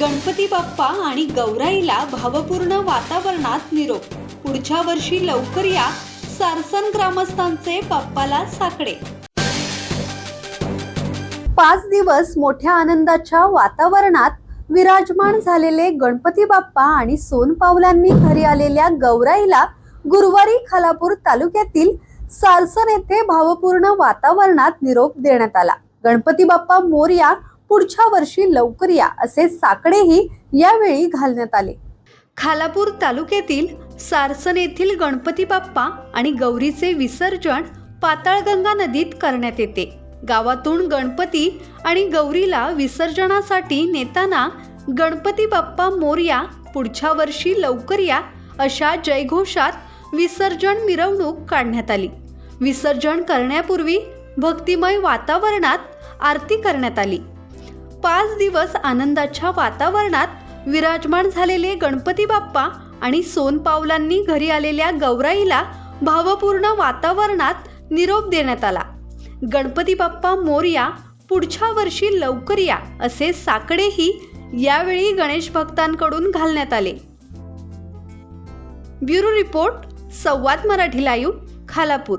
गणपती बाप्पा आणि गौराईला भावपूर्ण वातावरणात निरोप. पुढच्या वर्षी लवकर या सारसन ग्रामस्थांचे बाप्पाला साकडे. पाच दिवस मोठ्या आनंदाच्या वातावरणात विराजमान झालेले गणपती बाप्पा आणि सोनपावलांनी घरी आलेल्या गौराईला गुरुवारी खालापूर तालुक्यातील सारसन येथे भावपूर्ण वातावरणात निरोप देण्यात आला. गणपती बाप्पा मोरया पुढच्या वर्षी लवकर या असे साकडेही यावेळी घालण्यात आले. खालापूर तालुक्यातील सारसन येथील गणपती बाप्पा आणि गौरीचे विसर्जन पाताळगंगा नदीत करण्यात येते. गावातून गणपती आणि गौरीला विसर्जनासाठी नेताना गणपती बाप्पा मोर्या पुढच्या वर्षी लवकर या अशा जयघोषात विसर्जन मिरवणूक काढण्यात आली. विसर्जन करण्यापूर्वी भक्तिमय वातावरणात आरती करण्यात आली. पाच दिवस आनंदाच्या वातावरणात विराजमान झालेले गणपती बाप्पा आणि सोनपावलांनी घरी आलेल्या गौराईला भावपूर्ण वातावरणात निरोप देण्यात आला. गणपती बाप्पा मोरया पुढच्या वर्षी लवकर या असे साकडेही यावेळी गणेश भक्तांकडून घालण्यात आले. ब्युरो रिपोर्ट संवाद मराठी लाईव्ह खालापूर.